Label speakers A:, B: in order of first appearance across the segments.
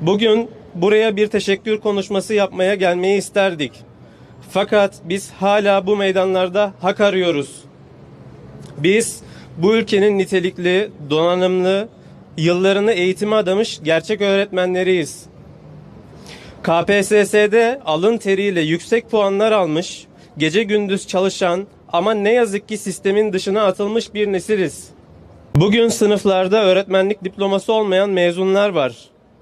A: Bugün buraya bir teşekkür konuşması yapmaya gelmeyi isterdik. Fakat biz hala bu meydanlarda hak arıyoruz. Biz bu ülkenin nitelikli, donanımlı, yıllarını eğitime adamış gerçek öğretmenleriyiz. KPSS'de alın teriyle yüksek puanlar almış, gece gündüz çalışan ama ne yazık ki sistemin dışına atılmış bir nesiliz. Bugün sınıflarda öğretmenlik diploması olmayan mezunlar var.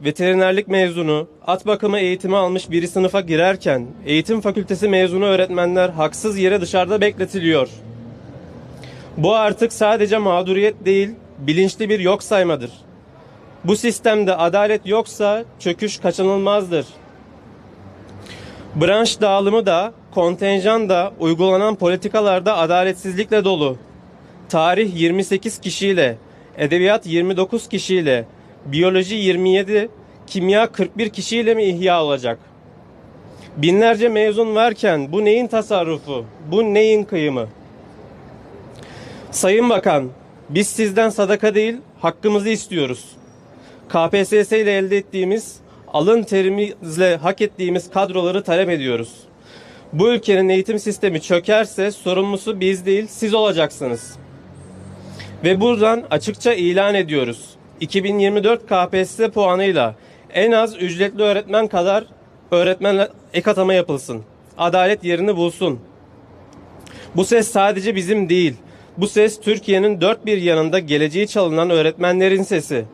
A: Veterinerlik mezunu, at bakımı eğitimi almış biri sınıfa girerken eğitim fakültesi mezunu öğretmenler haksız yere dışarıda bekletiliyor. Bu artık sadece mağduriyet değil, bilinçli bir yok saymadır. Bu sistemde adalet yoksa çöküş kaçınılmazdır. Branş dağılımı da, kontenjan da uygulanan politikalarda adaletsizlikle dolu. Tarih 28 kişiyle, edebiyat 29 kişiyle, biyoloji 27, kimya 41 kişiyle mi ihya olacak? Binlerce mezun varken bu neyin tasarrufu, bu neyin kıyımı? Sayın Bakan, biz sizden sadaka değil, hakkımızı istiyoruz. KPSS ile elde ettiğimiz, alın terimizle hak ettiğimiz kadroları talep ediyoruz. Bu ülkenin eğitim sistemi çökerse sorumlusu biz değil, siz olacaksınız. Ve buradan açıkça ilan ediyoruz. 2024 KPSS puanıyla en az ücretli öğretmen kadar öğretmenle ek atama yapılsın. Adalet yerini bulsun. Bu ses sadece bizim değil. Bu ses Türkiye'nin dört bir yanında geleceği çalınan öğretmenlerin sesi.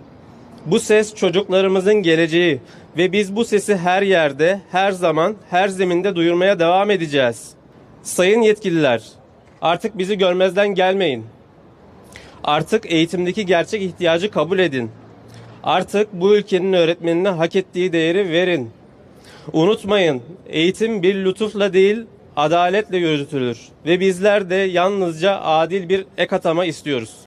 A: Bu ses çocuklarımızın geleceği ve biz bu sesi her yerde, her zaman, her zeminde duyurmaya devam edeceğiz. Sayın yetkililer, artık bizi görmezden gelmeyin. Artık eğitimdeki gerçek ihtiyacı kabul edin. Artık bu ülkenin öğretmenine hak ettiği değeri verin. Unutmayın, eğitim bir lütufla değil, adaletle yürütülür ve bizler de yalnızca adil bir ek atama istiyoruz.